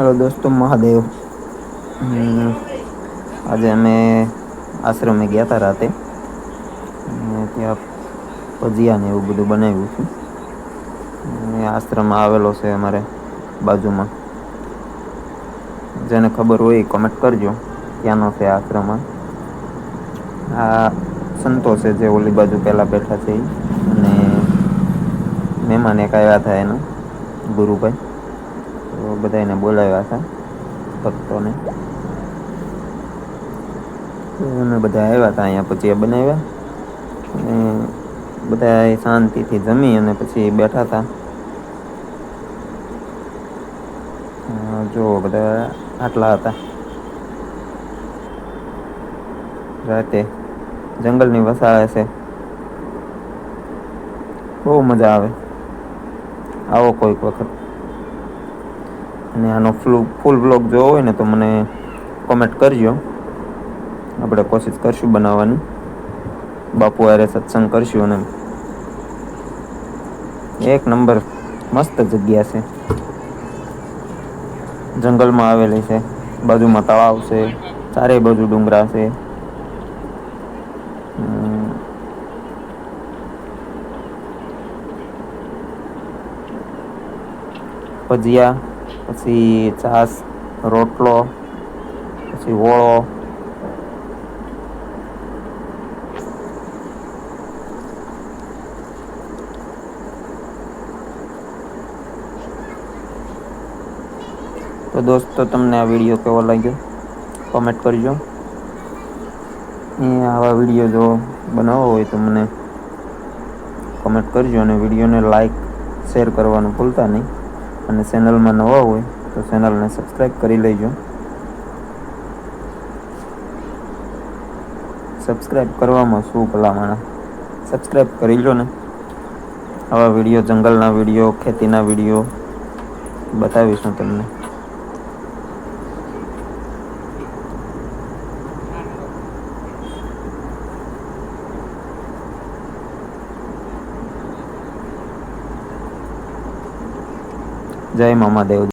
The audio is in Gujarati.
હેલો દોસ્તો મહાદેવ. આજે અમે આશ્રમે ગયા હતા રાતે. અને ત્યાં ભજીયા ને એવું બધું બનાવ્યું છે. આશ્રમ આવેલો છે અમારે બાજુમાં. જેને ખબર હોય કોમેન્ટ કરજો. ક્યાંનો છે આશ્રમ. આ સંતો છે જે ઓલી બાજુ પેલા બેઠા છે અને મહેમાન એક આવ્યા હતા એનો, ગુરુભાઈ. તો બધા એને બોલાવ્યા હતા, ભક્તોને. અમે બધા આવ્યા હતા અહીંયા પછી બનાવ્યા. અને બધા શાંતિથી જમી અને પછી બેઠા હતા જો બધા આટલા હતા. રાતે જંગલની વસાળે છે. બહુ મજા આવે. આવો કોઈક વખત. અને આનો ફ્લુ, ફૂલ બ્લોગ જોવો હોય ને તો મને કોમેન્ટ કરજો. આપણે કોશિશ કરશું બનાવવાની. બાપુ હારે સત્સંગ કરશું અને એક નંબર મસ્ત જગ્યા છે. જંગલમાં આવેલી છે. બાજુમાં તળાવ છે. ચારે બાજુ ડુંગરા છે. ભજીયા, પછી છાસ રોટલો, પછી ઓળો તો દોસ્તો, તમને આ વીડિયો કેવો લાગ્યો? કોમેન્ટ કરજો. આવા વીડિયો જો બનાવવો હોય તો મને કોમેન્ટ કરજો અને વિડીયોને લાઈક શેર કરવાનું ભૂલતા નહીં. અને ચેનલમાં નવા હોય તો ચેનલને સબસ્ક્રાઈબ કરી લેજો. સબસ્ક્રાઈબ કરવામાં શું ભલામણ સબસ્ક્રાઈબ કરી લો ને. આવા વીડિયો, જંગલના વીડિયો, ખેતીના વીડિયો બતાવીશું તમને. જય મામાદેવ